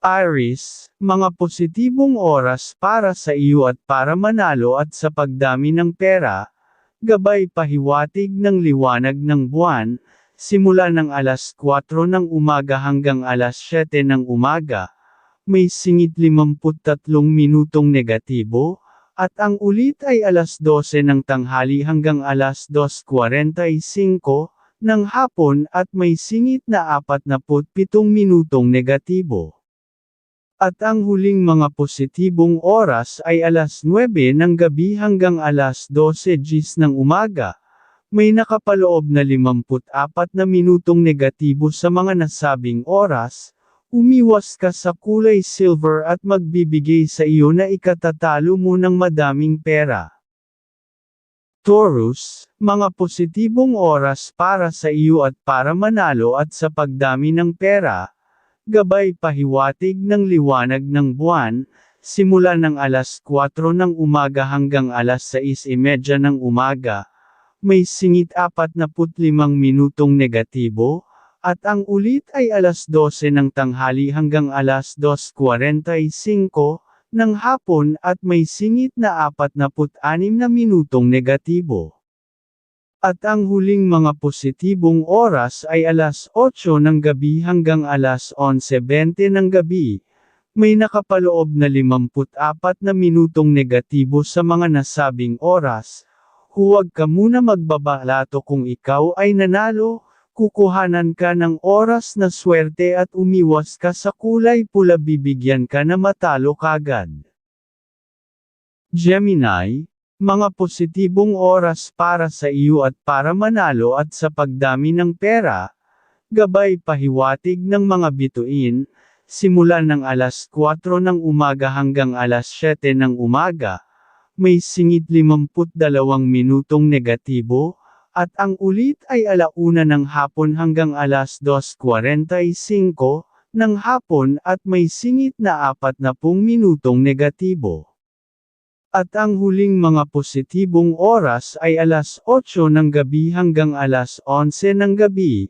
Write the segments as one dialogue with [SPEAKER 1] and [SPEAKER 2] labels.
[SPEAKER 1] Iris, mga positibong oras para sa iyo at para manalo at sa pagdami ng pera, gabay pahiwatig ng liwanag ng buwan, simula ng alas 4 ng umaga hanggang alas 7 ng umaga, may singit 53 minutong negatibo, at ang ulit ay alas 12 ng tanghali hanggang alas 2.45 ng hapon at may singit na 47 minutong negatibo. At ang huling mga positibong oras ay alas 9 ng gabi hanggang alas 12 gis ng umaga. May nakapaloob na 54 na minutong negatibo sa mga nasabing oras, umiwas ka sa kulay silver at magbibigay sa iyo na ikatatalo mo ng madaming pera. Taurus, mga positibong oras para sa iyo at para manalo at sa pagdami ng pera, gabay pahiwatig ng liwanag ng buwan, simula ng alas 4 ng umaga hanggang alas 6.30 ng umaga, may singit 45 minutong negatibo, at ang ulit ay alas 12 ng tanghali hanggang alas 2.45 ng hapon at may singit na 46 na minutong negatibo. At ang huling mga positibong oras ay alas 8 ng gabi hanggang alas 11.20 ng gabi. May nakapaloob na 54 na minutong negatibo sa mga nasabing oras. Huwag ka muna magbabalato kung ikaw ay nanalo, kukuhanan ka ng oras na swerte at umiwas ka sa kulay pula bibigyan ka na matalo kagad. Gemini, mga positibong oras para sa iyo at para manalo at sa pagdami ng pera, gabay pahiwatig ng mga bituin, simula ng alas 4 ng umaga hanggang alas 7 ng umaga, may singit 52 minutong negatibo, at ang ulit ay alauna ng hapon hanggang alas 2.45 ng hapon at may singit na 40 minutong negatibo. At ang huling mga positibong oras ay alas 8 ng gabi hanggang alas 11 ng gabi,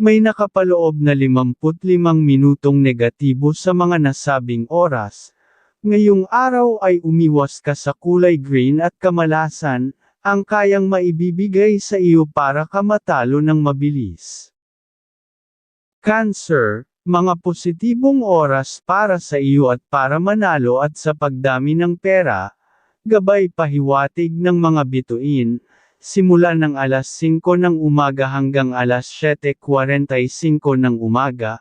[SPEAKER 1] may nakapaloob na 55 minutong negatibo sa mga nasabing oras. Ngayong araw ay umiwas ka sa kulay green at kamalasan, ang kayang maibibigay sa iyo para ka matalo ng mabilis. Cancer, mga positibong oras para sa iyo at para manalo at sa pagdami ng pera, gabay pahiwatig ng mga bituin, simula ng alas 5 ng umaga hanggang alas 7.45 ng umaga,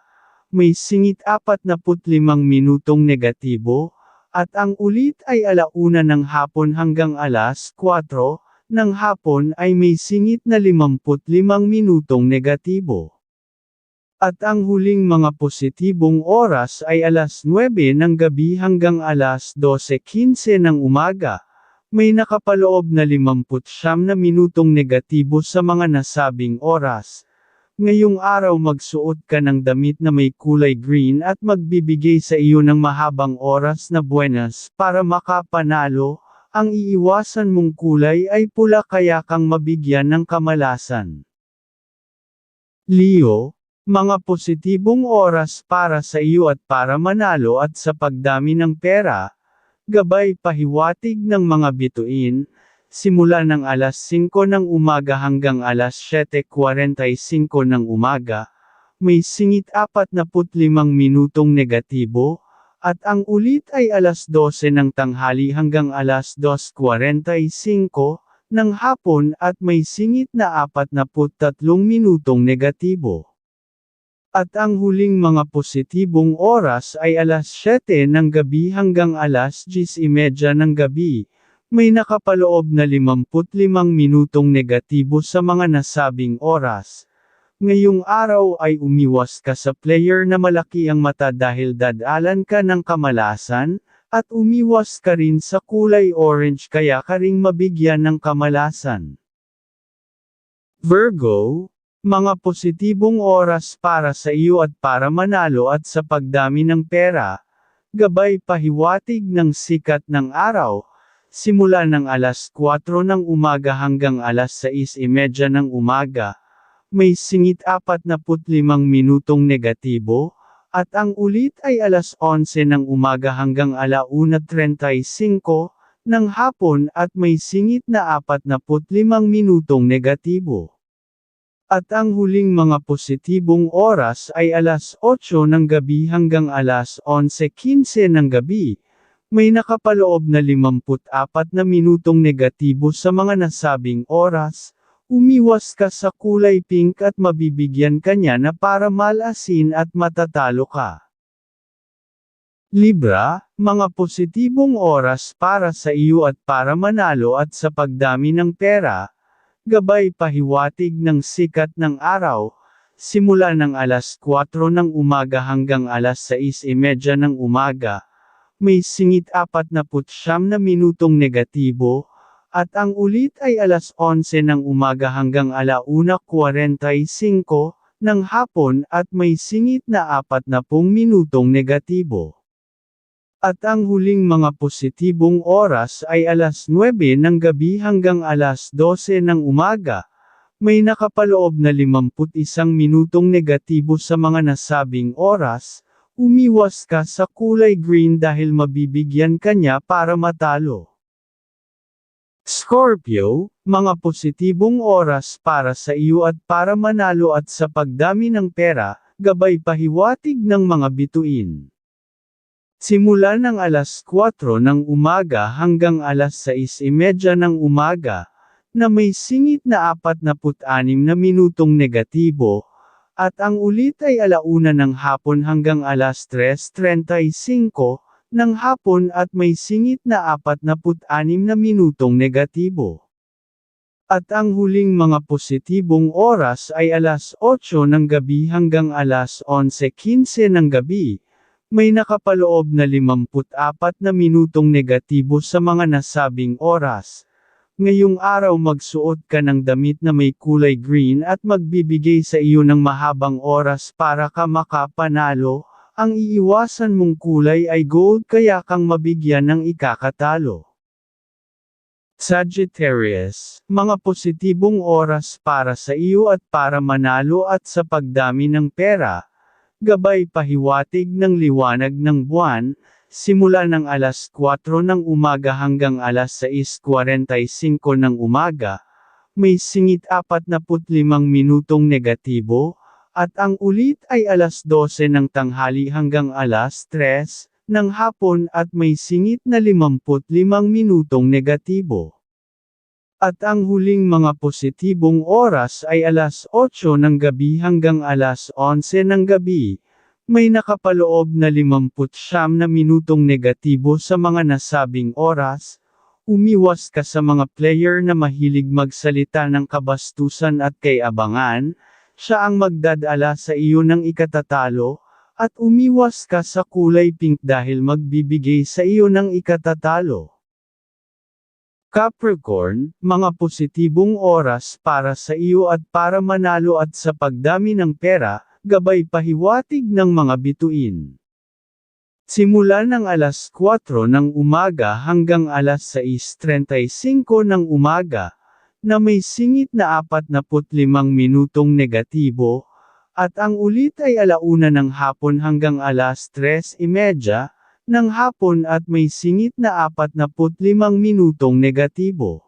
[SPEAKER 1] may singit 45 minutong negatibo, at ang ulit ay alauna ng hapon hanggang alas 4, ng hapon ay may singit na 55 minutong negatibo. At ang huling mga positibong oras ay alas 9 ng gabi hanggang alas 12.15 ng umaga. May nakapaloob na 50 na minutong negatibo sa mga nasabing oras. Ngayong araw magsuot ka ng damit na may kulay green at magbibigay sa iyo ng mahabang oras na buenas para makapanalo. Ang iiwasan mong kulay ay pula kaya kang mabigyan ng kamalasan. Leo, mga positibong oras para sa iyo at para manalo at sa pagdami ng pera, gabay pahiwatig ng mga bituin, simula ng alas 5 ng umaga hanggang alas 7.45 ng umaga, may singit 45 minutong negatibo, at ang ulit ay alas 12 ng tanghali hanggang alas 2.45 ng hapon at may singit na 43 minutong negatibo. At ang huling mga positibong oras ay alas 7 ng gabi hanggang alas 10.30 ng gabi. May nakapaloob na 55 minutong negatibo sa mga nasabing oras. Ngayong araw ay umiwas ka sa player na malaki ang mata dahil dadalan ka ng kamalasan, at umiwas ka rin sa kulay orange kaya ka mabigyan ng kamalasan. Virgo, mga positibong oras para sa iyo at para manalo at sa pagdami ng pera, gabay pahiwatig ng sikat ng araw, simula ng alas 4 ng umaga hanggang alas 6.30 ng umaga, may singit 45 minutong negatibo, at ang ulit ay alas 11 ng umaga hanggang alauna 35 ng hapon at may singit na 45 minutong negatibo. At ang huling mga positibong oras ay alas 8 ng gabi hanggang alas 11.15 ng gabi. May nakapaloob na 54 na minutong negatibo sa mga nasabing oras, umiwas ka sa kulay pink at mabibigyan ka niya na para malasin at matatalo ka. Libra, mga positibong oras para sa iyo at para manalo at sa pagdami ng pera, gabay pahiwatig ng sikat ng araw, simula ng alas 4 ng umaga hanggang alas 6.30 ng umaga, may singit 49 na minutong negatibo, at ang ulit ay alas 11 ng umaga hanggang alauna 45 ng hapon at may singit na 40 minutong negatibo. At ang huling mga positibong oras ay alas 9 ng gabi hanggang alas 12 ng umaga. May nakapaloob na 51 minutong negatibo sa mga nasabing oras, umiwas ka sa kulay green dahil mabibigyan ka niya para matalo. Scorpio, mga positibong oras para sa iyo at para manalo at sa pagdami ng pera, gabay pahiwatig ng mga bituin. Simula ng alas 4 ng umaga hanggang alas 6.30 ng umaga, na may singit na 46 na minutong negatibo, at ang ulit ay alauna ng hapon hanggang alas 3.35 ng hapon at may singit na 46 na minutong negatibo. At ang huling mga positibong oras ay alas 8 ng gabi hanggang alas 11.15 ng gabi, may nakapaloob na 54 na minutong negatibo sa mga nasabing oras. Ngayong araw magsuot ka ng damit na may kulay green at magbibigay sa iyo ng mahabang oras para ka makapanalo. Ang iiwasan mong kulay ay gold kaya kang mabigyan ng ikakatalo. Sagittarius, mga positibong oras para sa iyo at para manalo at sa pagdami ng pera, gabay pahiwatig ng liwanag ng buwan, simula ng alas 4 ng umaga hanggang alas 6.45 ng umaga, may singit 45 minutong negatibo, at ang ulit ay alas 12 ng tanghali hanggang alas 3 ng hapon at may singit na 55 minutong negatibo. At ang huling mga positibong oras ay alas 8 ng gabi hanggang alas 11 ng gabi. May nakapaloob na 50 na minutong negatibo sa mga nasabing oras. Umiwas ka sa mga player na mahilig magsalita ng kabastusan at kay abangan. Siya ang magdadala sa iyo ng ikatatalo, at umiwas ka sa kulay pink dahil magbibigay sa iyo ng ikatatalo. Capricorn, mga positibong oras para sa iyo at para manalo at sa pagdami ng pera, gabay pahiwatig ng mga bituin. Simula ng alas 4 ng umaga hanggang alas 6.35 ng umaga, na may singit na 45 minutong negatibo, at ang ulit ay alauna ng hapon hanggang alas 3.30, ng hapon at may singit na 45 minutong negatibo.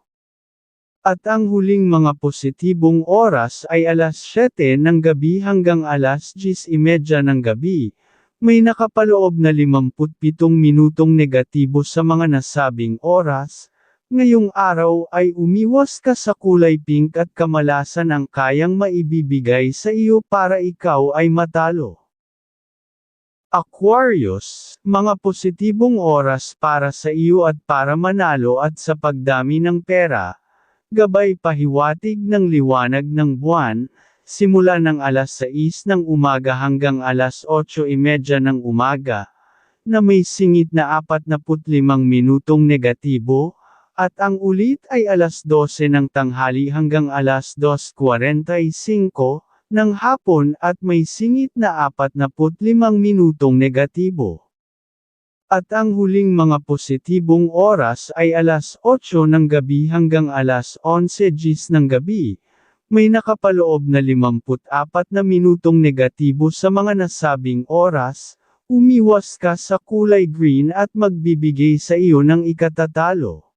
[SPEAKER 1] At ang huling mga positibong oras ay alas 7 ng gabi hanggang alas 10.30 ng gabi. May nakapaloob na 57 minutong negatibo sa mga nasabing oras. Ngayong araw ay umiwas ka sa kulay pink at kamalasan ang kayang maibibigay sa iyo para ikaw ay matalo. Aquarius, mga positibong oras para sa iyo at para manalo at sa pagdami ng pera, gabay pahiwatig ng liwanag ng buwan, simula ng alas 6 ng umaga hanggang alas 8.30 ng umaga, na may singit na 45 minutong negatibo, at ang ulit ay alas 12 ng tanghali hanggang alas 2.45, ng hapon at may singit na 45 minutong negatibo. At ang huling mga positibong oras ay alas 8 ng gabi hanggang alas 11 gis ng gabi. may nakapaloob na 54 na minutong negatibo sa mga nasabing oras, umiwas ka sa kulay green at magbibigay sa iyo ng ikatatalo.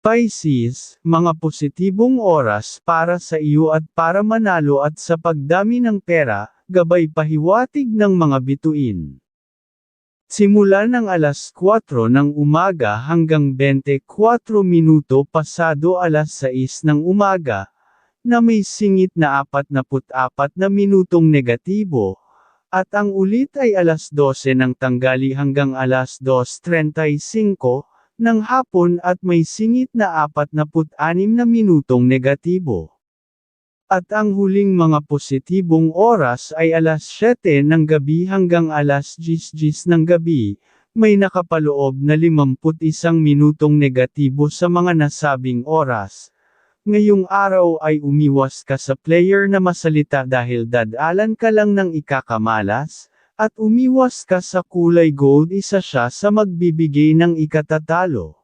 [SPEAKER 1] Pisces, mga positibong oras para sa iyo at para manalo at sa pagdami ng pera, gabay pahiwatig ng mga bituin. Simula ng alas 4 ng umaga hanggang 24 minuto pasado alas 6 ng umaga, na may singit na 44 na minutong negatibo, at ang ulit ay alas 12 ng tanggali hanggang alas 2.35 ng hapon at may singit na 46 na minutong negatibo. At ang huling mga positibong oras ay alas 7 ng gabi hanggang alas 10 ng gabi, may nakapaloob na 51 minutong negatibo sa mga nasabing oras. Ngayong araw ay umiwas ka sa player na masalita dahil dadalan ka lang ng ikakamalas, at umiwas ka sa kulay gold isa siya sa magbibigay ng ikatatalo.